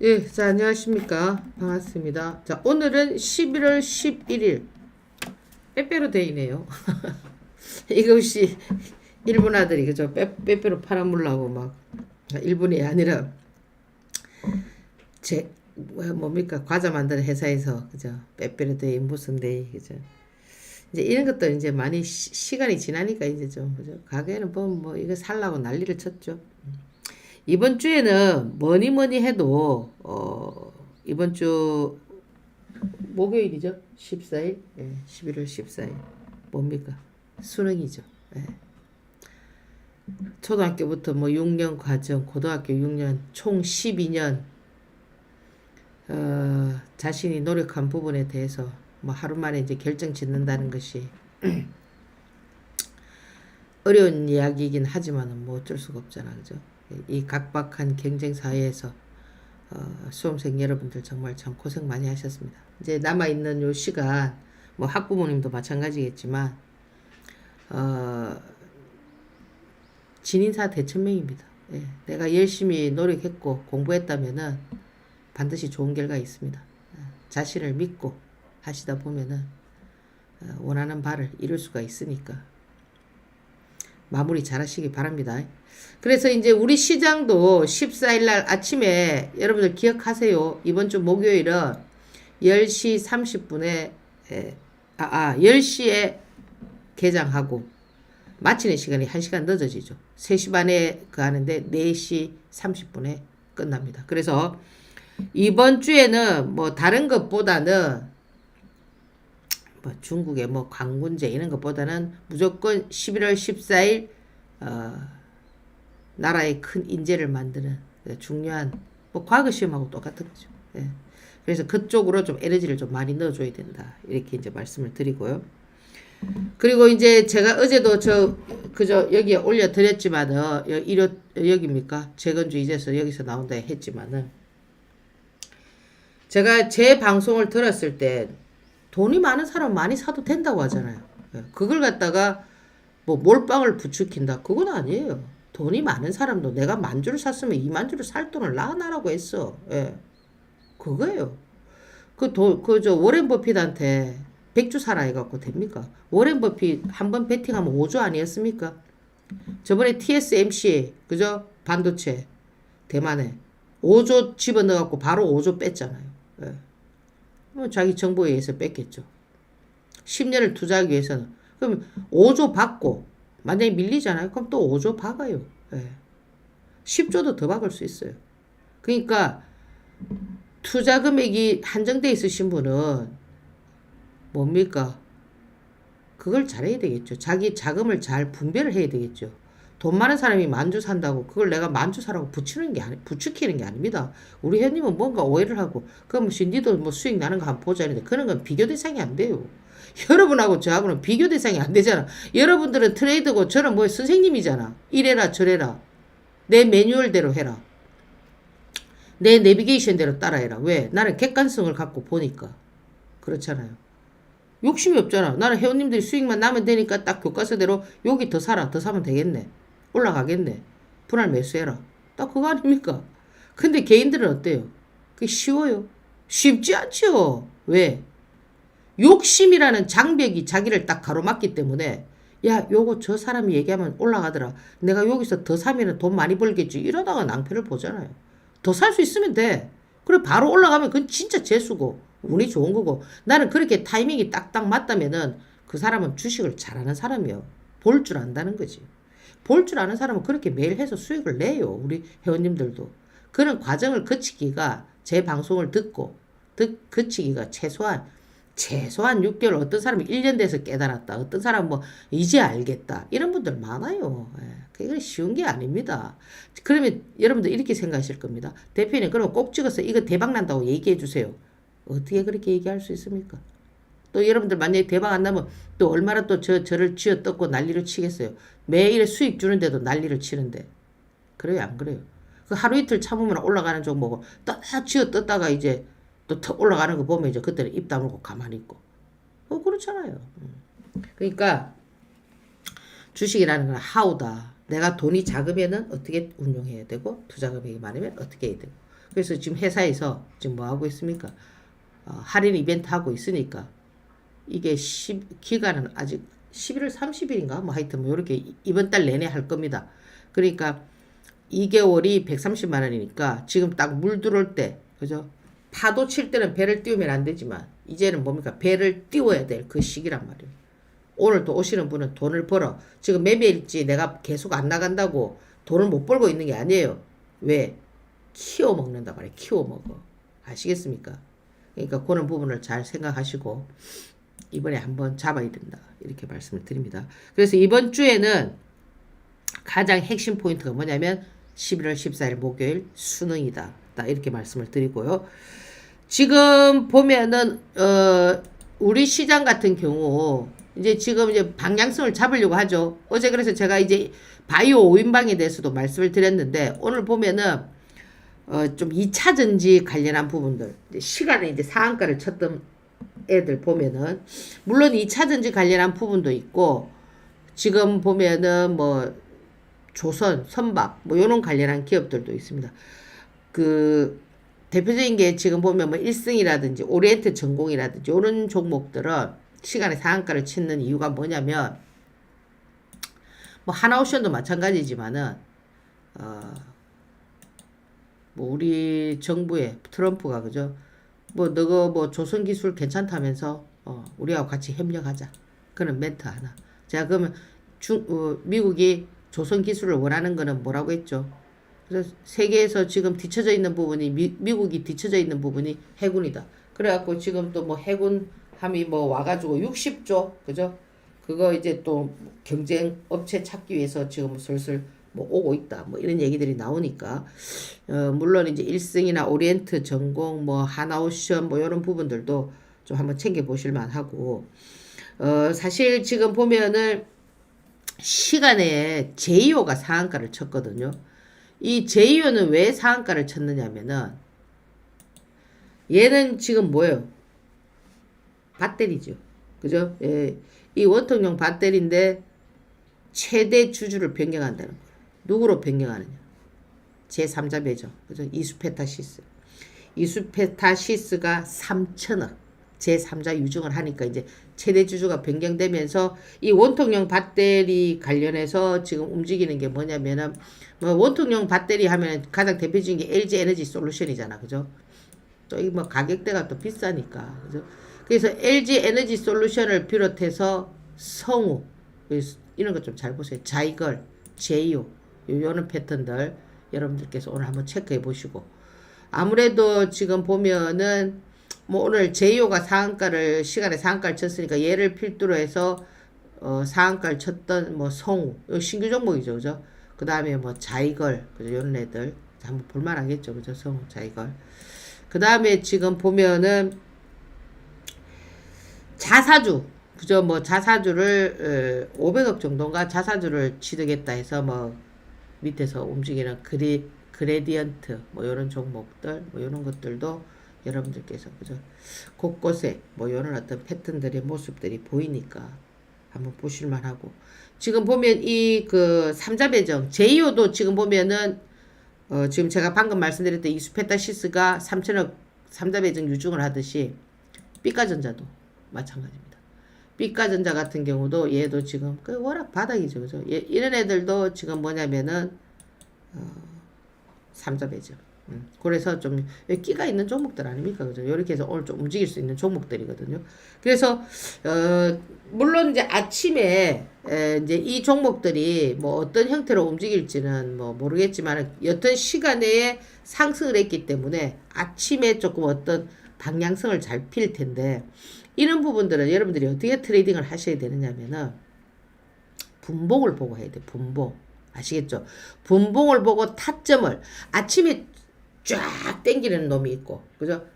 예, 자, 안녕하십니까. 반갑습니다. 자, 오늘은 11월 11일. 빼빼로 데이네요. 이것이 일본 아들이, 그죠? 빼, 빼빼로 팔아물라고 막, 일본이 아니라, 제, 뭐, 뭡니까? 과자 만드는 회사에서, 그죠? 빼빼로 데이, 무슨 데이, 그죠? 이제 이런 것도 이제 많이 시, 간이 지나니까 이제 좀, 그죠? 가게는 보면 뭐, 이거 살라고 난리를 쳤죠. 이번 주에는 뭐니 뭐니 해도 어 이번 주 목요일이죠. 14일. 예, 11월 14일. 뭡니까? 수능이죠. 예. 초등학교부터 뭐 6년 과정, 고등학교 6년, 총 12년 어, 자신이 노력한 부분에 대해서 뭐 하루 만에 이제 결정 짓는다는 것이 어려운 이야기이긴 하지만은 뭐 어쩔 수가 없잖아. 그죠? 이 각박한 경쟁 사회에서 어, 수험생 여러분들 정말 참 고생 많이 하셨습니다. 이제 남아 있는 요 시간 뭐 학부모님도 마찬가지겠지만 어, 진인사 대천명입니다. 예, 내가 열심히 노력했고 공부했다면은 반드시 좋은 결과 있습니다. 어, 자신을 믿고 하시다 보면은 어, 원하는 바를 이룰 수가 있으니까 마무리 잘 하시기 바랍니다. 그래서 이제 우리 시장도 14일 날 아침에 여러분들 기억하세요. 이번 주 목요일은 10시 30분에 에, 아, 아 10시에 개장하고 마치는 시간이 1시간 늦어지죠. 3시 반에 그 하는데 4시 30분에 끝납니다. 그래서 이번 주에는 뭐 다른 것보다는 뭐 중국의 뭐 광군제 이런 것보다는 무조건 11월 14일 어, 나라의 큰 인재를 만드는 중요한 뭐 과거 시험하고 똑같은 거죠. 예. 그래서 그쪽으로 좀 에너지를 좀 많이 넣어줘야 된다 이렇게 이제 말씀을 드리고요. 그리고 이제 제가 어제도 저 그저 여기에 올려 드렸지만은 일요 여기입니까 재건주 이제서 여기서 나온다 했지만은 제가 제 방송을 들었을 때 돈이 많은 사람 많이 사도 된다고 하잖아요. 예. 그걸 갖다가 뭐 몰빵을 부추긴다 그건 아니에요. 돈이 많은 사람도 내가 만 주를 샀으면 이 만 주를 살 돈을 나나라고 했어. 예. 그거예요. 그 돈, 그 저 워렌 버핏한테 백주 사라 해갖고 됩니까? 워렌 버핏 한 번 베팅하면 5조 아니었습니까? 저번에 TSMC, 그죠? 반도체, 대만에 5조 집어넣어갖고 바로 5조 뺐잖아요. 예. 뭐 자기 정보에 의해서 뺐겠죠. 10년을 투자하기 위해서는. 그럼 5조 받고, 만약에 밀리잖아요. 그럼 또 5조 박아요. 예. 10조도 더 박을 수 있어요. 그러니까, 투자 금액이 한정돼 있으신 분은 뭡니까? 그걸 잘해야 되겠죠. 자기 자금을 잘 분배를 해야 되겠죠. 돈 많은 사람이 만주 산다고 그걸 내가 만주 사라고 붙이는 게 아니 부추기는 게 아닙니다. 우리 회원님은 뭔가 오해를 하고 그럼 신디도 뭐 수익 나는 거 한번 보자 했는데 그런 건 비교 대상이 안 돼요. 여러분하고 저하고는 비교 대상이 안 되잖아. 여러분들은 트레이드고 저는 뭐 선생님이잖아. 이래라 저래라. 내 매뉴얼대로 해라. 내 내비게이션대로 따라해라. 왜? 나는 객관성을 갖고 보니까. 그렇잖아요. 욕심이 없잖아. 나는 회원님들이 수익만 나면 되니까 딱 교과서대로 여기 더 사라. 더 사면 되겠네. 올라가겠네. 분할 매수해라. 딱 그거 아닙니까? 근데 개인들은 어때요? 그게 쉬워요. 쉽지 않죠. 왜? 욕심이라는 장벽이 자기를 딱 가로막기 때문에 야 요거 저 사람이 얘기하면 올라가더라. 내가 여기서 더 사면 돈 많이 벌겠지. 이러다가 낭패를 보잖아요. 더 살 수 있으면 돼. 그래 바로 올라가면 그건 진짜 재수고 운이 좋은 거고 나는 그렇게 타이밍이 딱딱 맞다면은 그 사람은 주식을 잘하는 사람이요. 볼 줄 안다는 거지. 볼 줄 아는 사람은 그렇게 매일 해서 수익을 내요. 우리 회원님들도. 그런 과정을 거치기가 제 방송을 듣고 듣, 거치기가 최소한 최소한 6개월 어떤 사람이 1년 돼서 깨달았다. 어떤 사람은 뭐 이제 알겠다. 이런 분들 많아요. 예. 그게 쉬운 게 아닙니다. 그러면 여러분들 이렇게 생각하실 겁니다. 대표님 그러면 꼭 찍어서 이거 대박 난다고 얘기해 주세요. 어떻게 그렇게 얘기할 수 있습니까? 또 여러분들 만약에 대박 안 나면 또 얼마나 또 저, 저를 쥐어 뜯고 난리를 치겠어요. 매일 수익 주는데도 난리를 치는데. 그래요? 안 그래요? 그 하루 이틀 참으면 올라가는 종목을 딱 쥐어 뜯다가 이제 또더 올라가는 거 보면 이제 그때는 입 다물고 가만히 있고. 어, 그렇잖아요. 음. 그러니까 주식이라는 건 하우다. 내가 돈이 작으면은 어떻게 운용해야 되고 투자 금액이 많으면 어떻게 해야 되고. 그래서 지금 회사에서 지금 뭐 하고 있습니까? 어, 할인 이벤트 하고 있으니까 이게 10, 기간은 아직 11월 30일인가? 뭐 하여튼 뭐 이렇게 이번 달 내내 할 겁니다. 그러니까 2개월이 130만 원이니까 지금 딱 물 들어올 때, 그죠? 파도 칠 때는 배를 띄우면 안 되지만 이제는 뭡니까? 배를 띄워야 될 그 시기란 말이에요. 오늘 또 오시는 분은 돈을 벌어. 지금 매매일지 내가 계속 안 나간다고 돈을 못 벌고 있는 게 아니에요. 왜? 키워 먹는다 말이에요. 키워 먹어. 아시겠습니까? 그러니까 그런 부분을 잘 생각하시고 이번에 한번 잡아야 된다. 이렇게 말씀을 드립니다. 그래서 이번 주에는 가장 핵심 포인트가 뭐냐면 11월 14일 목요일 수능이다. 딱 이렇게 말씀을 드리고요. 지금 보면은 어 우리 시장 같은 경우 이제 지금 이제 방향성을 잡으려고 하죠. 어제 그래서 제가 이제 바이오 5인방에 대해서도 말씀을 드렸는데 오늘 보면은 어 좀 2차 전지 관련한 부분들 시간에 이제 상한가를 쳤던 애들 보면은 물론 2차 전지 관련한 부분도 있고 지금 보면은 뭐 조선, 선박 뭐 요런 관련한 기업들도 있습니다. 그 대표적인 게 지금 보면 뭐 일승이라든지 오리엔트 전공이라든지 이런 종목들은 시간에 상한가를 치는 이유가 뭐냐면 뭐 하나오션도 마찬가지지만은 어 뭐 우리 정부의 트럼프가 그죠 뭐 너가 뭐 조선 기술 괜찮다면서 어 우리하고 같이 협력하자 그런 멘트 하나 자 그러면 중 어, 미국이 조선 기술을 원하는 거는 뭐라고 했죠 그래서 세계에서 지금 뒤쳐져 있는 부분이 미, 미국이 뒤쳐져 있는 부분이 해군이다. 그래갖고 지금 또 뭐 해군 함이 뭐 와가지고 60조 그죠? 그거 이제 또 경쟁 업체 찾기 위해서 지금 슬슬 뭐 오고 있다. 뭐 이런 얘기들이 나오니까 어 물론 이제 일승이나 오리엔트 전공 뭐 하나오션 뭐 이런 부분들도 좀 한번 챙겨 보실 만하고 어 사실 지금 보면은 시간에 제이오가 상한가를 쳤거든요. 이 제이오는 왜 상한가를 쳤느냐면은 얘는 지금 뭐예요? 배터리죠. 그죠? 예. 이 원통용 배터리인데 최대 주주를 변경한다는 거예요. 누구로 변경하느냐? 제3자 배정. 그죠? 이수페타시스. 이수페타시스가 3천억. 제3자 유증을 하니까 이제 최대 주주가 변경되면서 이 원통용 배터리 관련해서 지금 움직이는 게 뭐냐면은 뭐 원통용 배터리 하면 가장 대표적인 게 LG 에너지 솔루션이잖아. 그죠? 또 이 뭐 가격대가 또 비싸니까. 그죠? 그래서 LG 에너지 솔루션을 비롯해서 성우 이런 거좀잘 보세요. 자이걸, 제이오 요런 패턴들 여러분들께서 오늘 한번 체크해 보시고. 아무래도 지금 보면은 뭐 오늘 제이오가 상한가를 시간에 상한가를 쳤으니까 얘를 필두로 해서 어 상한가를 쳤던 뭐 성우 요 신규 종목이죠 그죠? 그 다음에 뭐 자이걸 그죠? 요런 애들. 한번 볼만하겠죠 그죠? 성우 자이걸. 그 다음에 지금 보면은 자사주 그죠? 뭐 자사주를 어, 500억 정도인가 자사주를 취득했다 해서 뭐 밑에서 움직이는 그리 그레디언트 뭐 요런 종목들 뭐 요런 것들도 여러분들께서 그죠 곳곳에 뭐 요런 어떤 패턴들의 모습들이 보이니까 한번 보실만 하고 지금 보면 이 그 삼자 배정 제이오도 지금 보면은 어 지금 제가 방금 말씀드렸던 이수페타시스가 3천억 삼자 배정 유증을 하듯이 삐까전자도 마찬가지입니다. 삐까전자 같은 경우도 얘도 지금 그 워낙 바닥이죠 그죠 얘, 이런 애들도 지금 뭐냐면은 어 삼자 배정 음, 그래서 좀 끼가 있는 종목들 아닙니까? 그죠? 이렇게 해서 오늘 좀 움직일 수 있는 종목들이거든요. 그래서 어 물론 이제 아침에 에, 이제 이 종목들이 뭐 어떤 형태로 움직일지는 뭐 모르겠지만 여튼 시간에 상승을 했기 때문에 아침에 조금 어떤 방향성을 잘 필 텐데 이런 부분들은 여러분들이 어떻게 트레이딩을 하셔야 되느냐면은 분봉을 보고 해야 돼. 분봉. 아시겠죠? 분봉을 보고 타점을 아침에 쫙 땡기는 놈이 있고, 그죠?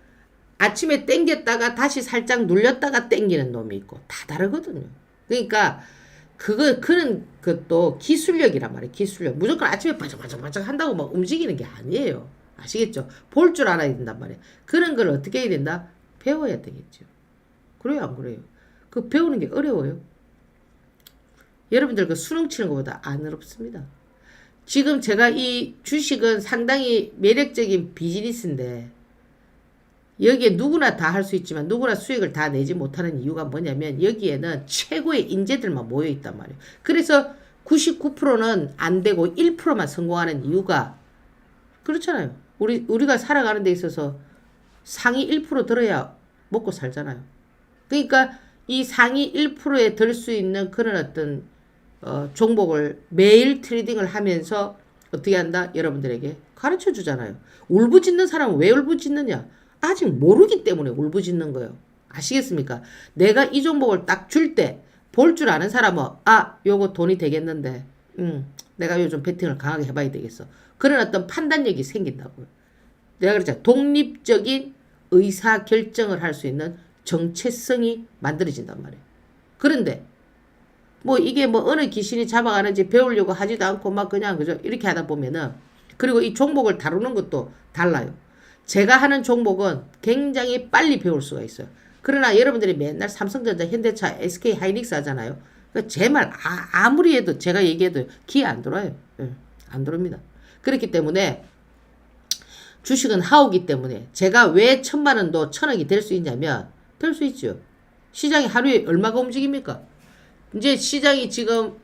아침에 땡겼다가 다시 살짝 눌렸다가 땡기는 놈이 있고, 다 다르거든요. 그러니까, 그거, 그런 것도 기술력이란 말이에요, 기술력. 무조건 아침에 바짝바짝바짝 한다고 막 움직이는 게 아니에요. 아시겠죠? 볼 줄 알아야 된단 말이에요. 그런 걸 어떻게 해야 된다? 배워야 되겠죠. 그래요, 안 그래요? 그 배우는 게 어려워요. 여러분들 그 수능 치는 것보다 안 어렵습니다. 지금 제가 이 주식은 상당히 매력적인 비즈니스인데 여기에 누구나 다 할 수 있지만 누구나 수익을 다 내지 못하는 이유가 뭐냐면 여기에는 최고의 인재들만 모여 있단 말이에요. 그래서 99%는 안 되고 1%만 성공하는 이유가 그렇잖아요. 우리 우리가 살아가는 데 있어서 상위 1% 들어야 먹고 살잖아요. 그러니까 이 상위 1%에 들 수 있는 그런 어떤 어, 종목을 매일 트레이딩을 하면서 어떻게 한다? 여러분들에게 가르쳐 주잖아요. 울부짖는 사람은 왜 울부짖느냐? 아직 모르기 때문에 울부짖는 거예요. 아시겠습니까? 내가 이 종목을 딱 줄 때 볼 줄 아는 사람은 아, 요거 돈이 되겠는데. 음, 내가 요즘 베팅을 강하게 해봐야 되겠어. 그런 어떤 판단력이 생긴다고요. 내가 그랬잖아. 독립적인 의사 결정을 할 수 있는 정체성이 만들어진단 말이에요. 그런데 뭐 이게 뭐 어느 귀신이 잡아가는지 배우려고 하지도 않고 막 그냥 그죠 이렇게 하다 보면은 그리고 이 종목을 다루는 것도 달라요. 제가 하는 종목은 굉장히 빨리 배울 수가 있어요. 그러나 여러분들이 맨날 삼성전자, 현대차, SK 하이닉스 하잖아요. 제말 아, 무리 해도 제가 얘기해도 귀에 안 들어요. 예, 안 들어옵니다. 그렇기 때문에 주식은 하우기 때문에 제가 왜 천만 원도 천억이 될 수 있냐면 될 수 있죠. 시장이 하루에 얼마가 움직입니까? 이제 시장이 지금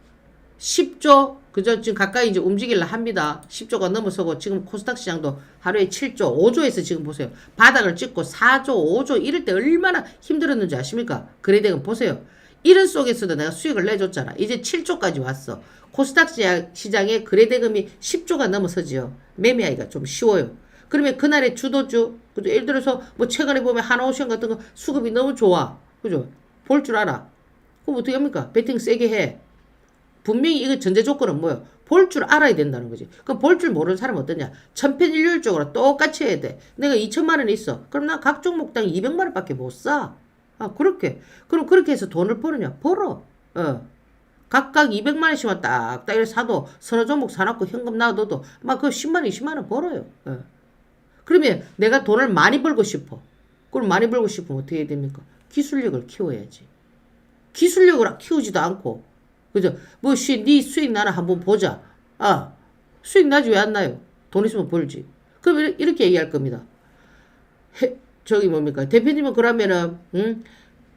10조 그저 지금 가까이 이제 움직일라 합니다. 10조가 넘어서고 지금 코스닥 시장도 하루에 7조, 5조에서 지금 보세요. 바닥을 찍고 4조, 5조 이럴 때 얼마나 힘들었는지 아십니까? 그래대금 보세요. 이런 속에서도 내가 수익을 내줬잖아. 이제 7조까지 왔어. 코스닥 시장, 시장에 거래대금이 10조가 넘어서지요. 매매하기가 좀 쉬워요. 그러면 그날의 주도주, 그죠? 예를 들어서 뭐 최근에 보면 하나오션 같은 거 수급이 너무 좋아. 그죠? 볼 줄 알아. 그럼 어떻게 합니까? 베팅 세게 해. 분명히 이거 전제 조건은 뭐예요? 볼 줄 알아야 된다는 거지. 그럼 볼 줄 모르는 사람은 어떠냐? 천편일률적으로 똑같이 해야 돼. 내가 2천만 원 있어. 그럼 나 각 종목당 200만 원밖에 못 사. 아, 그렇게. 그럼 그렇게 해서 돈을 벌으냐? 벌어. 어. 각각 200만 원씩만 딱딱 사도 서너 종목 사놓고 현금 놔둬도 막 그 10만 원, 20만 원 벌어요. 어. 그러면 내가 돈을 많이 벌고 싶어. 그럼 많이 벌고 싶으면 어떻게 해야 됩니까? 기술력을 키워야지. 기술력을 키우지도 않고 그죠? 뭐네 수익 나나 한번 보자. 아 수익 나지 왜 안 나요? 돈 있으면 벌지. 그럼 이렇게- 얘기할 겁니다. 해, 저기 뭡니까 대표님은 그러면은 응?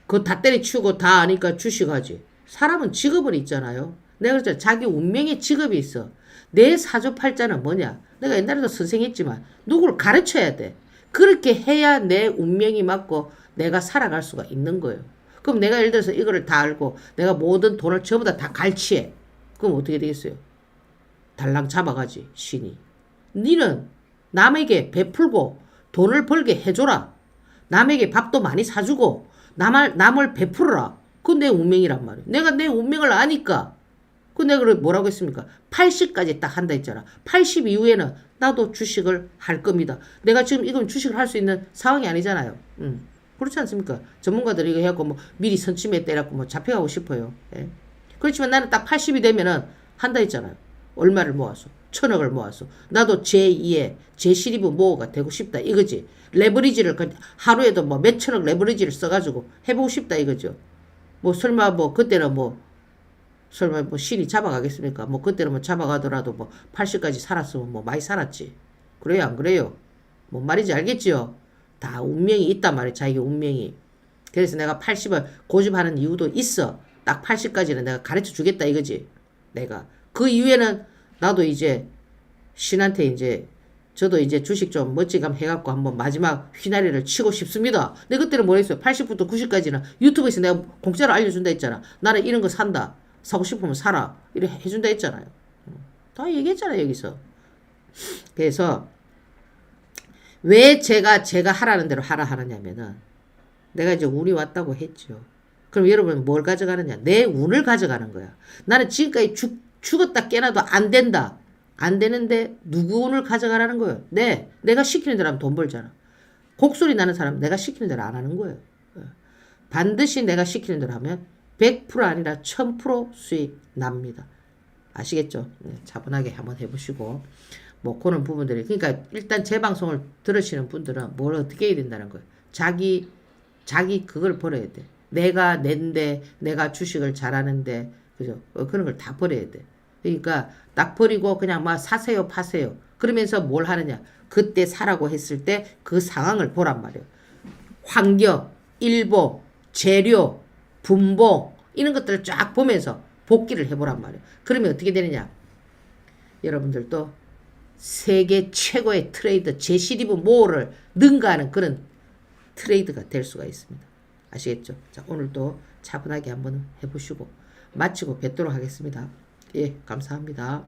그거 다 때려치우고 다 아니까 주식하지. 사람은 직업은 있잖아요. 내가 그랬잖아. 자기 운명의 직업이 있어. 내 사주팔자는 뭐냐? 내가 옛날에도 선생했지만 누구를 가르쳐야 돼. 그렇게 해야 내 운명이 맞고 내가 살아갈 수가 있는 거예요. 그럼 내가 예를 들어서 이거를 다 알고 내가 모든 돈을 전부 다, 다 갈취해. 그럼 어떻게 되겠어요? 달랑 잡아가지 신이. 니는 남에게 베풀고 돈을 벌게 해줘라. 남에게 밥도 많이 사주고 남을 남을 베풀어라. 그건 내 운명이란 말이야. 내가 내 운명을 아니까. 그 내가 그래 뭐라고 했습니까? 80까지 딱 한다 했잖아. 80 이후에는 나도 주식을 할 겁니다. 내가 지금 이건 주식을 할 수 있는 상황이 아니잖아요. 음. 그렇지 않습니까? 전문가들이 이거 해갖고 뭐 미리 선침에 때려갖고 뭐 잡혀가고 싶어요. 예. 그렇지만 나는 딱 80이 되면은 한다 했잖아요. 얼마를 모아서. 천억을 모아서. 나도 제2의 제12부 모어가 되고 싶다. 이거지. 레버리지를 그 하루에도 뭐 몇천억 레버리지를 써가지고 해보고 싶다. 이거죠. 뭐 설마 뭐 그때는 뭐 설마 뭐 신이 잡아가겠습니까? 뭐 그때는 뭐 잡아가더라도 뭐 80까지 살았으면 뭐 많이 살았지. 그래요? 안 그래요? 뭔 말인지 알겠지요? 다 운명이 있단 말이에요. 자기 운명이. 그래서 내가 80을 고집하는 이유도 있어. 딱 80까지는 내가 가르쳐 주겠다 이거지. 내가. 그 이후에는 나도 이제 신한테 이제 저도 이제 주식 좀 멋지감 해갖고 한번 마지막 휘나리를 치고 싶습니다. 근데 그때는 뭐 했어요? 80부터 90까지는 유튜브에서 내가 공짜로 알려준다 했잖아. 나는 이런 거 산다. 사고 싶으면 사라. 이렇게 해준다 했잖아요. 다 얘기했잖아, 여기서. 그래서 왜 제가 제가 하라는 대로 하라 하느냐면은 내가 이제 운이 왔다고 했죠. 그럼 여러분 뭘 가져가느냐? 내 운을 가져가는 거야. 나는 지금까지 죽, 죽었다 깨나도 안 된다. 안 되는데 누구 운을 가져가라는 거예요? 네, 내가 시키는 대로 하면 돈 벌잖아. 곡소리 나는 사람 내가 시키는 대로 안 하는 거예요. 어. 반드시 내가 시키는 대로 하면 100% 아니라 1000% 수익 납니다. 아시겠죠? 네, 차분하게 한번 해보시고 뭐 그런 부분들이 그러니까 일단 제 방송을 들으시는 분들은 뭘 어떻게 해야 된다는 거예요. 자기 자기 그걸 버려야 돼. 내가 낸데 내가 주식을 잘하는데 그죠? 어, 그런 걸 다 버려야 돼. 그러니까 딱 버리고 그냥 막 사세요 파세요. 그러면서 뭘 하느냐. 그때 사라고 했을 때 그 상황을 보란 말이에요. 환경, 일보, 재료, 분봉 이런 것들을 쫙 보면서 복기를 해보란 말이에요. 그러면 어떻게 되느냐? 여러분들도 세계 최고의 트레이더 제시리브 모어를 능가하는 그런 트레이드가 될 수가 있습니다. 아시겠죠? 자, 오늘도 차분하게 한번 해보시고 마치고 뵙도록 하겠습니다. 예, 감사합니다.